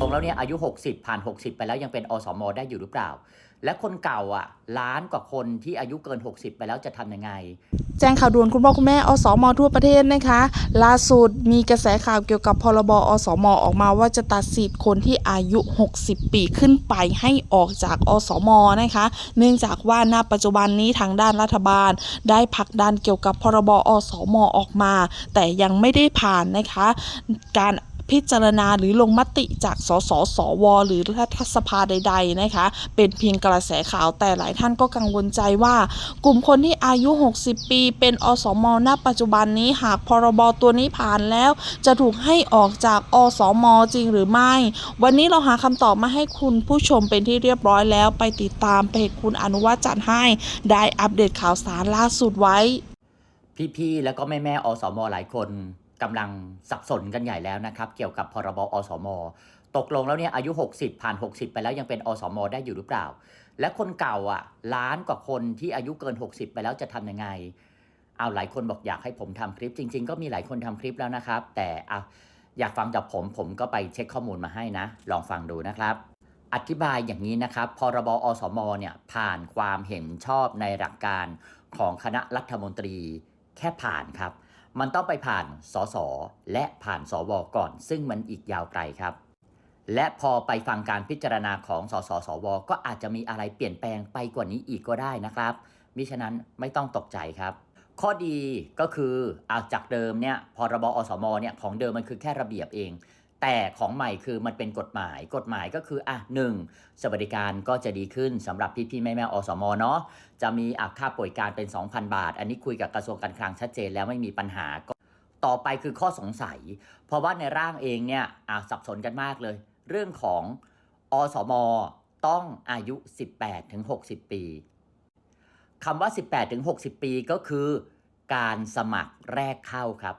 ตรงแล้วเนี่ยอายุ 60 ผ่าน 60 ไปแล้วยังเป็นอสม ได้อยู่หรือเปล่า และคนเก่าอะล้านกว่าคนที่อายุเกิน 60 ไปแล้วจะทำยังไง แจ้งข่าวด่วนคุณพ่อคุณแม่อสมทั่วประเทศนะคะ ล่าสุดมีกระแสข่าวเกี่ยวกับพรบอสมออกมาว่าจะตัดสิทธิ์คนที่อายุ 60 ปีขึ้นไปให้ออกจากอสมนะคะ เนื่องจากว่าณปัจจุบันนี้ทางด้านรัฐบาล ได้ผลักดันเกี่ยวกับพรบอสมออกมา แต่ยังไม่ได้ผ่านนะคะ การ พิจารณาหรือลงมติจากสสสว หรือรัฐสภาใด ๆ นะคะ เป็นเพียงกระแสข่าวแต่หลายท่านก็กังวลใจว่า กลุ่มคนที่อายุ 60 ปี เป็นอสมณปัจจุบันนี้หากพรบตัวนี้ผ่านแล้ว จะถูกให้ออกจากอสมจริงหรือไม่ วันนี้เราหาคำตอบมาให้คุณผู้ชมเป็นที่เรียบร้อยแล้วไปติดตามเพจคุณอนุวัฒน์จัดให้ได้อัปเดตข่าวสารล่าสุดไว้ พี่ๆแล้วก็แม่ๆอสมหลายคน กำลังสับสนกันใหญ่แล้วนะครับ เกี่ยวกับพรบอสม ตกลงแล้วเนี่ยอายุ 60 ผ่าน 60 ไปแล้วยังเป็นอสม ได้อยู่หรือเปล่า และคนเก่าอะล้านกว่าคนที่อายุเกิน 60 ไปแล้วจะทำยังไงเอาหลายคนบอกอยากให้ผมทำคลิปจริง ๆ ก็มีหลายคนทำคลิปแล้วนะครับ แต่เอาอยากฟังจากผมผมก็ไปเช็คข้อมูลมาให้นะ ลองฟังดูนะครับ อธิบายอย่างนี้นะครับพรบอสมเนี่ยผ่านความเห็นชอบในหลักการของคณะรัฐมนตรีแค่ผ่านครับ มันต้องไปผ่านสสและผ่านสวก่อน ซึ่งมันอีกยาวไกลครับ และพอไปฟังการพิจารณาของสสสว ก็อาจจะมีอะไรเปลี่ยนแปลงไปกว่านี้อีกก็ได้นะครับ มิฉะนั้นไม่ต้องตกใจครับ ข้อดีก็คืออาจากเดิมเนี่ยพรบอสมเนี่ยของเดิมมันคือแค่ระเบียบเอง แต่ของใหม่คือมันเป็นกฎหมาย กฎหมายก็คืออะหนึ่งสวัสดิการก็จะดีขึ้นสำหรับพี่ๆแม่ๆอสมเนาะจะมีอักค่าป่วยการเป็น 2,000 บาท อันนี้คุยกับกระทรวงการคลังชัดเจนแล้วไม่มีปัญหาก็ต่อไปคือข้อสงสัย เพราะว่าในร่างเองเนี่ยอะสับสนกันมากเลย เรื่องของอสมต้องอายุ 18ถึง60 ปีคำว่า 18ถึง60 ปีก็คือ การสมัครแรกเข้าครับ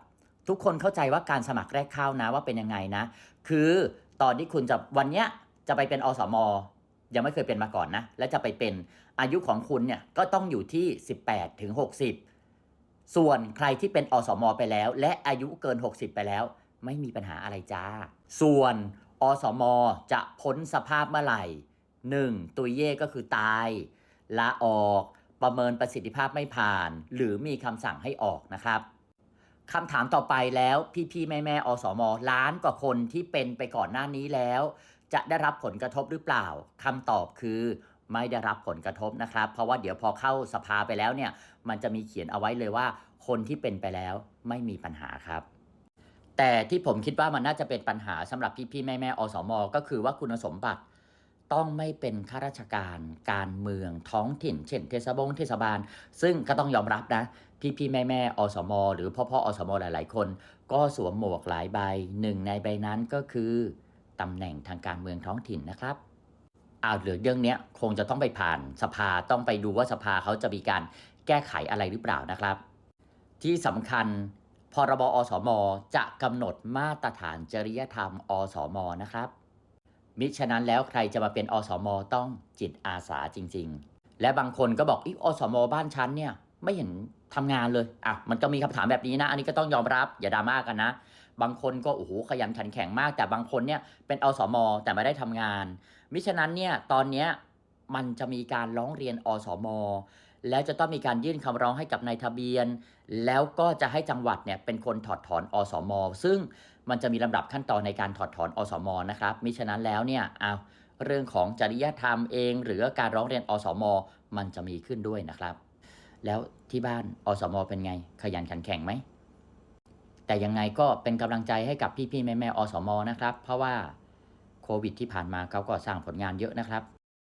ทุกคนเข้าใจว่าการสมัครแรกเข้านะว่าเป็นยังไงนะ คือตอนที่คุณจะวันเนี้ยจะไปเป็นอสมยังไม่เคยเป็นมาก่อนนะ และจะไปเป็นอายุของคุณเนี่ยก็ต้องอยู่ที่ 18ถึง60 ส่วนใครที่เป็นอสมไปแล้ว และอายุเกิน 60 ไปแล้ว ไม่มีปัญหาอะไรจ้า ส่วนอสมจะพ้นสภาพเมื่อไหร่ 1. ตุยเย่ก็คือตายลาออกประเมินประสิทธิภาพไม่ผ่าน หรือมีคำสั่งให้ออกนะครับ คำถามต่อไปแล้วพี่ๆแม่แม่ๆอสมล้านกว่าคนที่เป็นไปก่อนหน้านี้แล้ว จะได้รับผลกระทบหรือเปล่าคำตอบคือไม่ได้รับผลกระทบนะครับ เพราะว่าเดี๋ยวพอเข้าสภาไปแล้วเนี่ยมันจะมีเขียนเอาไว้เลยว่า คนที่เป็นไปแล้วไม่มีปัญหาครับแต่ที่ผมคิดว่ามันน่าจะเป็นปัญหาสำหรับพี่ๆแม่แม่ๆอสม ก็คือว่าคุณสมบัติต้องไม่เป็นข้าราชการ การเมืองท้องถิ่น เช่นเทศบงเทศบาล ซึ่งก็ต้องยอมรับนะ พี่พี่แม่แม่อสม หรือพ่อพ่ออสม หลาย ๆ คน ก็สวมหมวกหลายใบหนึ่งในใบนั้นก็คือตำแหน่งทางการเมืองท้องถิ่นนะครับเอาเหลือเรื่องนี้คงจะต้องไปผ่านสภาต้องไปดูว่าสภาเขาจะมีการแก้ไขอะไรหรือเปล่านะครับ ที่สำคัญพรบอสม จะกำหนดมาตรฐานจริยธรรมอสมนะครับ มิฉะนั้นแล้วใครจะมาเป็นอสมต้องจิตอาสาจริง ๆ และบางคนก็บอกอีอสม บ้านฉันเนี่ยไม่เห็น ทำงานเลยอะมันก็มีคำถามแบบนี้นะ อันนี้ก็ต้องยอมรับอย่าดราม่ากันนะ บางคนก็โอ้โหขยันขันแข็งมาก แต่บางคนเนี่ยเป็นอสมแต่ไม่ได้ทำงาน มิฉะนั้นเนี่ยตอนเนี้ยมันจะมีการร้องเรียนอสมแล้วจะต้องมีการยื่นคำร้องให้กับนายทะเบียน แล้วก็จะให้จังหวัดเนี่ยเป็นคนถอดถอนอสมซึ่งมันจะมีลำดับขั้นตอนในการถอดถอนอสมนะครับมิฉะนั้นแล้วเนี่ยเอาเรื่องของจริยธรรมเอง หรือการร้องเรียนอสมมันจะมีขึ้นด้วยนะครับ แล้วที่บ้านอสมเป็นไง ขยันขันแข็งไหม แต่ยังไงก็เป็นกำลังใจให้กับพี่ๆแม่ๆอสมนะครับ เพราะว่าโควิดที่ผ่านมาเขาก็สร้างผลงานเยอะนะครับ